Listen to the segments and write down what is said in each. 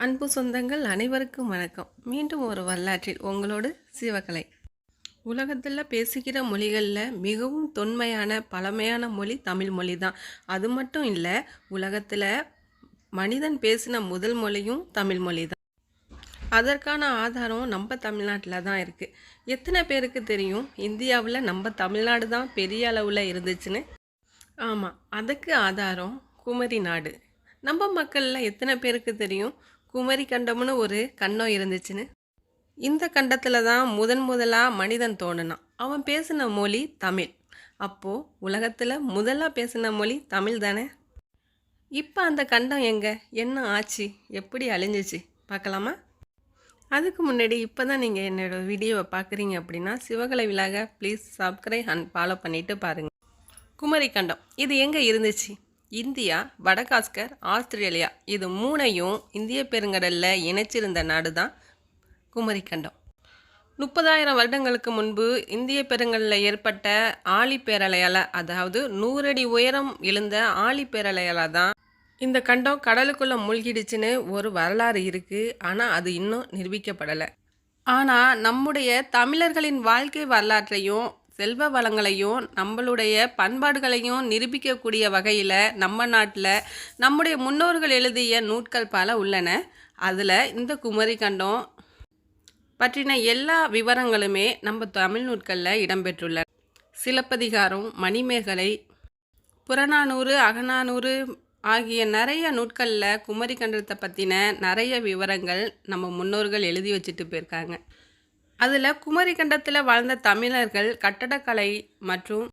அன்பு சொந்தங்கள் அனைவருக்கும் வணக்கம். மீண்டும் ஒரு வரலாற்றில் உங்களோடு சிவகலை. உலகத்தில் பேசுகிற மொழிகளில் மிகவும் தொன்மையான பழமையான மொழி தமிழ் மொழி தான் அது மட்டும் இல்லை உலகத்தில் மனிதன் பேசின முதல் மொழியும் தமிழ் மொழி தான் அதற்கான ஆதாரம் நம்ம தமிழ்நாட்டில் தான் இருக்குது எத்தனை பேருக்கு தெரியும்? இந்தியாவில் நம்ம தமிழ்நாடு தான் பெரிய அளவில் இருந்துச்சுன்னு? ஆமாம் அதுக்கு ஆதாரம் குமரி நாடு. நம்ம மக்களில் எத்தனை பேருக்கு தெரியும்? குமரி கண்டம்னு ஒரு கண்டம் இருந்துச்சுன்னு. இந்த கண்டத்தில் தான் முதன் முதலாக மனிதன் தோணுனான். அவன் பேசின மொழி தமிழ். அப்போது உலகத்தில் முதலாக பேசின மொழி தமிழ் தானே? இப்போ அந்த கண்டம் எங்கே? என்ன ஆச்சு? எப்படி அழிஞ்சிச்சு? பார்க்கலாமா? அதுக்கு முன்னாடி இப்போ தான் நீங்கள் என்னோடய வீடியோவை பார்க்குறீங்க அப்படின்னா சிவகலை விழாக ப்ளீஸ் சப்ஸ்கிரைப் அண்ட் ஃபாலோ பண்ணிவிட்டு பாருங்கள் குமரி கண்டம் இது எங்கே இருந்துச்சு? இந்தியா வடகாஸ்கர் ஆஸ்திரேலியா இது மூணையும் இந்திய பெருங்கடலில் இணைச்சிருந்த நாடு தான் குமரி கண்டம் முப்பதாயிரம் வருடங்களுக்கு முன்பு இந்திய பெருங்கடலில் ஏற்பட்ட ஆழிப்பேரலையால் அதாவது நூறடி உயரம் எழுந்த ஆழிப்பேரலையால் தான் இந்த கண்டம் கடலுக்குள்ளே மூழ்கிடுச்சுன்னு ஒரு வரலாறு இருக்குது ஆனால் அது இன்னும் நிரூபிக்கப்படலை. ஆனால் நம்முடைய தமிழர்களின் வாழ்க்கை வரலாற்றையும் செல்வ வளங்களையும் நம்மளுடைய பண்பாடுகளையும் நிரூபிக்கக்கூடிய வகையில் நம்ம நாட்டில் நம்முடைய முன்னோர்கள் எழுதிய நூட்கள் பல உள்ளன. அதில் இந்த குமரி கண்டம் பற்றின எல்லா விவரங்களுமே நம்ம தமிழ் நூட்களில் இடம்பெற்றுள்ளன. சிலப்பதிகாரம் மணிமேகலை புறநானூறு அகநானூறு ஆகிய நிறைய நூட்களில் குமரி கண்டத்தை பற்றின நிறைய விவரங்கள் நம்ம முன்னோர்கள் எழுதி வச்சுட்டு போயிருக்காங்க. அதில் குமரி கண்டத்தில் வாழ்ந்த தமிழர்கள் கட்டடக்கலை மற்றும்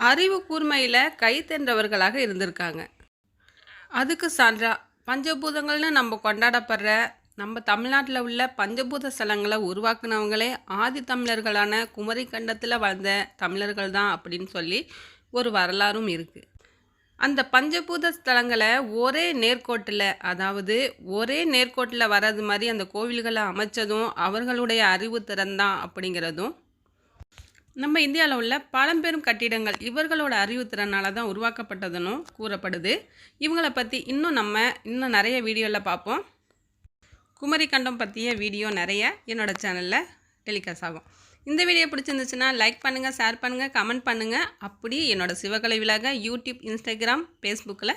அறிவு கூர்மையில் கைத்தென்றவர்களாக இருந்திருக்காங்க. அதுக்கு சான்றா பஞ்சபூதங்கள்னு நம்ம கொண்டாடப்படுற நம்ம தமிழ்நாட்டில் உள்ள பஞ்சபூத ஸ்தலங்களை உருவாக்குனவங்களே ஆதி தமிழர்களான குமரி கண்டத்தில் வாழ்ந்த தமிழர்கள் தான் அப்படின்னு சொல்லி ஒரு வரலாறும் இருக்குது அந்த பஞ்சபூத ஸ்தலங்களை ஒரே நேர்கோட்டில் அதாவது ஒரே நேர்கோட்டில் வர்றது மாதிரி அந்த கோவில்களை அமைச்சதும் அவர்களுடைய அறிவு திறன்தான் அப்படிங்கிறதும். நம்ம இந்தியாவில் உள்ள பழம்பெரும் கட்டிடங்கள் இவர்களோட அறிவு தான் உருவாக்கப்பட்டதுன்னு கூறப்படுது. இவங்களை பற்றி இன்னும் நம்ம இன்னும் நிறைய வீடியோவில் பார்ப்போம். குமரி கண்டம் பற்றிய வீடியோ நிறைய என்னோடய சேனலில் டெலிகாஸ்ட் ஆகும். இந்த வீடியோ பிடிச்சிருந்துச்சுன்னா லைக் பண்ணுங்கள் ஷேர் பண்ணுங்கள் கமெண்ட் பண்ணுங்கள் அப்படி என்னோடய சிவகலை விழாக யூடியூப் இன்ஸ்டாகிராம் ஃபேஸ்புக்கில்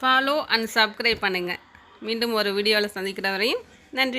ஃபாலோ அண்ட் சப்ஸ்கிரைப் பண்ணுங்கள் மீண்டும் ஒரு வீடியோவில் சந்திக்கிற வரையும் நன்றி.